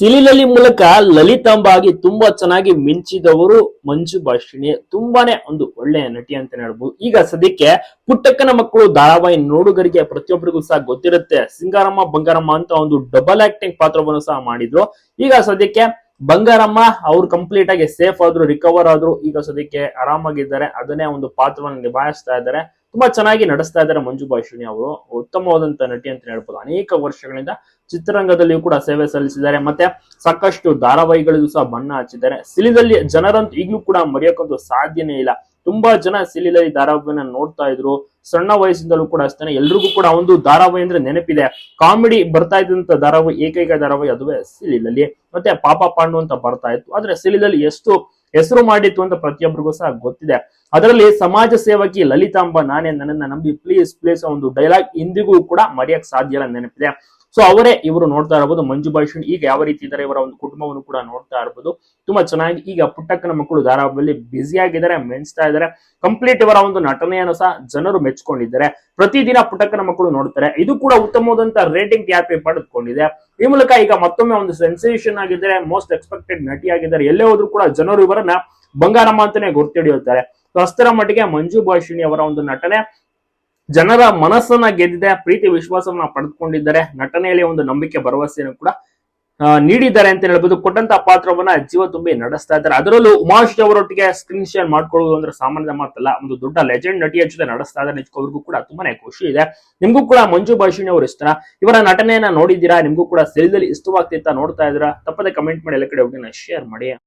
ಸಿಲಿಲಲಿ ಮೂಲಕ ಲಲಿತಾಂಬಾಗಿ ತುಂಬಾ ಚೆನ್ನಾಗಿ ಮಿಂಚಿದವರು ಮಂಜು ಭಾಷಿಣಿ. ತುಂಬಾನೇ ಒಂದು ಒಳ್ಳೆಯ ನಟಿ ಅಂತ ಹೇಳ್ಬೋದು. ಈಗ ಸದ್ಯಕ್ಕೆ ಪುಟ್ಟಕ್ಕನ ಮಕ್ಕಳು ಧಾರಾವಾಹಿ ನೋಡುಗರಿಗೆ ಪ್ರತಿಯೊಬ್ಬರಿಗೂ ಸಹ ಗೊತ್ತಿರುತ್ತೆ. ಸಿಂಗಾರಮ್ಮ, ಬಂಗಾರಮ್ಮ ಅಂತ ಒಂದು ಡಬಲ್ ಆಕ್ಟಿಂಗ್ ಪಾತ್ರವನ್ನು ಸಹ ಮಾಡಿದ್ರು. ಈಗ ಸದ್ಯಕ್ಕೆ ಬಂಗಾರಮ್ಮ ಅವ್ರು ಕಂಪ್ಲೀಟ್ ಆಗಿ ಸೇಫ್ ಆದ್ರು ರಿಕವರ್ ಆದ್ರು ಈಗ ಸದ್ಯಕ್ಕೆ ಆರಾಮಾಗಿದ್ದಾರೆ. ಅದನ್ನೇ ಒಂದು ಪಾತ್ರವನ್ನು ನಿಭಾಯಿಸ್ತಾ ಇದ್ದಾರೆ. ತುಂಬಾ ಚೆನ್ನಾಗಿ ನಡೆಸ್ತಾ ಇದ್ದಾರೆ ಮಂಜು ಭಾಷಿಣಿ ಅವರು. ಉತ್ತಮವಾದಂತ ನಟಿ ಅಂತ ಹೇಳ್ಬೋದು. ಅನೇಕ ವರ್ಷಗಳಿಂದ ಚಿತ್ರರಂಗದಲ್ಲಿಯೂ ಕೂಡ ಸೇವೆ ಸಲ್ಲಿಸಿದ್ದಾರೆ. ಮತ್ತೆ ಸಾಕಷ್ಟು ಧಾರಾವಾಹಿಗಳಿಗೂ ಸಹ ಬಣ್ಣ ಹಚ್ಚಿದ್ದಾರೆ. ಸಿಲಿದಲ್ಲಿ ಜನರಂತೂ ಈಗಲೂ ಕೂಡ ಮರೆಯೋಕ್ಕಂತೂ ಸಾಧ್ಯನೇ ಇಲ್ಲ. ತುಂಬಾ ಜನ ಸಿಲಿಲಲ್ಲಿ ಧಾರಾವಾಹಿನ ನೋಡ್ತಾ ಇದ್ರು. ಸಣ್ಣ ವಯಸ್ಸಿಂದಲೂ ಕೂಡ ಅಷ್ಟೇ ಎಲ್ರಿಗೂ ಕೂಡ ಒಂದು ಧಾರಾವಾಹಿ ಅಂದ್ರೆ ನೆನಪಿದೆ. ಕಾಮಿಡಿ ಬರ್ತಾ ಇದ್ದಂತ ಧಾರಾವಾಹಿ, ಏಕೈಕ ಧಾರಾವಾಹಿ ಅದುವೇ ಸಿಲಿಲಲ್ಲಿ. ಮತ್ತೆ ಪಾಪ ಪಾಂಡು ಅಂತ ಬರ್ತಾ ಇತ್ತು. ಆದ್ರೆ ಸಿಲಿದಲ್ಲಿ ಎಷ್ಟು ಹೆಸರು ಮಾಡಿತ್ತು ಅಂತ ಪ್ರತಿಯೊಬ್ಬರಿಗೂ ಸಹ ಗೊತ್ತಿದೆ. ಅದರಲ್ಲಿ ಸಮಾಜ ಸೇವಕಿ ಲಲಿತಾಂಬ ನಾನೇ ನನ್ನನ್ನ ನಂಬಿ ಪ್ಲೀಸ್ ಪ್ಲೀಸ್ ಒಂದು ಡೈಲಾಗ್ ಇಂದಿಗೂ ಕೂಡ ಮರೆಯಕ್ ಸಾಧ್ಯ ಇಲ್ಲ ನೆನಪಿದೆ. ಸೊ ಅವರೇ ಇವರು ನೋಡ್ತಾ ಇರಬಹುದು ಮಂಜು ಭಾಷಣ್ ಈಗ ಯಾವ ರೀತಿ ಇದ್ದಾರೆ ಇವರ ಒಂದು ಕುಟುಂಬವನ್ನು ಕೂಡ ನೋಡ್ತಾ ಇರಬಹುದು ತುಂಬಾ ಚೆನ್ನಾಗಿ ಈಗ ಪುಟ್ಟಕ್ಕನ ಮಕ್ಕಳು ಧಾರಾವಾಹಿಯಲ್ಲಿ ಬ್ಯುಸಿ ಆಗಿದ್ದಾರೆ ಮೆಣಸ್ತಾ ಇದ್ದಾರೆ. ಕಂಪ್ಲೀಟ್ ಇವರ ಒಂದು ನಟನೆಯನ್ನು ಸಹ ಜನರು ಮೆಚ್ಕೊಂಡಿದ್ದಾರೆ. ಪ್ರತಿದಿನ ಪುಟ್ಟಕ್ಕನ ಮಕ್ಕಳು ನೋಡ್ತಾರೆ. ಇದು ಕೂಡ ಉತ್ತಮವಾದಂತಹ ರೇಟಿಂಗ್ ಟ್ಯಾಪೆ ಪಡೆದುಕೊಂಡಿದೆ. ಈ ಮೂಲಕ ಈಗ ಮತ್ತೊಮ್ಮೆ ಒಂದು ಸೆನ್ಸೇಷನ್ ಆಗಿದ್ದಾರೆ. ಮೋಸ್ಟ್ ಎಕ್ಸ್ಪೆಕ್ಟೆಡ್ ನಟಿ ಆಗಿದ್ದಾರೆ. ಎಲ್ಲೇ ಹೋದ್ರು ಕೂಡ ಜನರು ಇವರನ್ನ ಬಂಗಾರಮ್ಮ ಅಂತಾನೆ ಗುರ್ತಿಡಿಯುತ್ತಾರೆ ಅಷ್ಟರ ಮಟ್ಟಿಗೆ ಮಂಜು ಭಾಷಿಣಿ ಅವರ ಒಂದು ನಟನೆ ಜನರ ಮನಸ್ಸನ್ನ ಗೆದ್ದಿದೆ, ಪ್ರೀತಿ, ವಿಶ್ವಾಸವನ್ನ ಪಡೆದುಕೊಂಡಿದ್ದಾರೆ. ನಟನೆಯಲ್ಲಿ ಒಂದು ನಂಬಿಕೆ, ಭರವಸೆಯನ್ನು ಕೂಡ ನೀಡಿದ್ದಾರೆ ಅಂತ ಹೇಳ್ಬೋದು. ಕೊಟ್ಟಂತ ಪಾತ್ರವನ್ನ ಜೀವ ತುಂಬಿ ನಡೆಸ್ತಾ ಇದ್ದಾರೆ. ಅದರಲ್ಲೂ ಉಮಾಶ್ರೀ ಅವರೊಟ್ಟಿಗೆ ಸ್ಕ್ರೀನ್ ಶೇರ್ ಮಾಡ್ಕೊಳ್ಳೋದು ಅಂದ್ರೆ ಸಾಮಾನ್ಯ ಮಾತಲ್ಲ, ಒಂದು ದೊಡ್ಡ ಲೆಜೆಂಡ್ ನಟಿಯ ಜೊತೆ ನಡೆಸ್ತಾ ಇದ್ದಾರೆ ನಿಜಕ್ಕೂ. ಕೂಡ ತುಂಬಾನೇ ಖುಷಿ ಇದೆ. ನಿಮ್ಗೂ ಕೂಡ ಮಂಜು ಭಾಷಿಣಿ ಅವರು ಇಷ್ಟ. ಇವರ ನಟನೆಯನ್ನ ನೋಡಿದ್ದೀರಾ? ನಿಮ್ಗೂ ಕೂಡ ಸೆಲ್ದಲ್ಲಿ ಇಷ್ಟವಾಗ್ತಿತ್ತ ನೋಡ್ತಾ ಇದ್ರ ತಪ್ಪದೆ ಕಮೆಂಟ್ ಮಾಡಿ, ಎಲ್ಲ ಕಡೆ ಹೋಗಿ ಶೇರ್ ಮಾಡಿ.